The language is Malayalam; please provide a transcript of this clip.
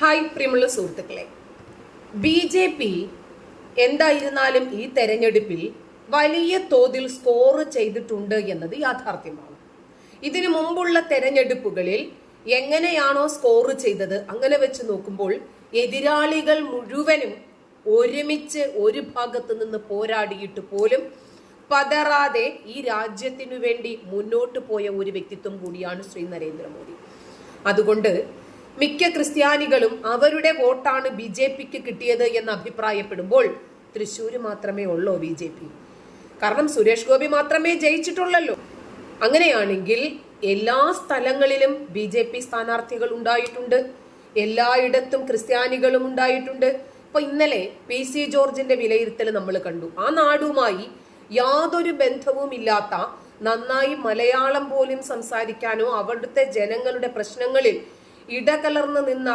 ഹായ് പ്രിയമുള്ള സുഹൃത്തുക്കളെ. ബി ജെ പി എന്തായിരുന്നാലും ഈ തെരഞ്ഞെടുപ്പിൽ വലിയ തോതിൽ സ്കോർ ചെയ്തിട്ടുണ്ട് എന്നത് യാഥാർത്ഥ്യമാണ്. ഇതിനു മുമ്പുള്ള തെരഞ്ഞെടുപ്പുകളിൽ എങ്ങനെയാണോ സ്കോർ ചെയ്തത് അങ്ങനെ വെച്ച് നോക്കുമ്പോൾ എതിരാളികൾ മുഴുവനും ഒരുമിച്ച് ഒരു ഭാഗത്ത് നിന്ന് പോരാടിയിട്ട് പോലും പതറാതെ ഈ രാജ്യത്തിനു വേണ്ടി മുന്നോട്ട് പോയ ഒരു വ്യക്തിത്വം കൂടിയാണ് ശ്രീ നരേന്ദ്രമോദി. അതുകൊണ്ട് മിക്ക ക്രിസ്ത്യാനികളും അവരുടെ വോട്ടാണ് ബി ജെ പിക്ക് കിട്ടിയത് എന്ന് അഭിപ്രായപ്പെടുമ്പോൾ തൃശ്ശൂര് മാത്രമേ ഉള്ളൂ ബി ജെ പി? കാരണം സുരേഷ് ഗോപി മാത്രമേ ജയിച്ചിട്ടുള്ളല്ലോ. അങ്ങനെയാണെങ്കിൽ എല്ലാ സ്ഥലങ്ങളിലും ബി ജെ പി സ്ഥാനാർത്ഥികൾ ഉണ്ടായിട്ടുണ്ട്. എല്ലായിടത്തും ക്രിസ്ത്യാനികളും ഉണ്ടായിട്ടുണ്ട്. ഇപ്പൊ ഇന്നലെ പി സി ജോർജിന്റെ വിലയിരുത്തൽ നമ്മൾ കണ്ടു. ആ നാടുമായി യാതൊരു ബന്ധവും ഇല്ലാത്ത നന്നായി മലയാളം പോലും സംസാരിക്കാനോ അവിടുത്തെ ജനങ്ങളുടെ പ്രശ്നങ്ങളിൽ ഇടകലർന്ന് നിന്ന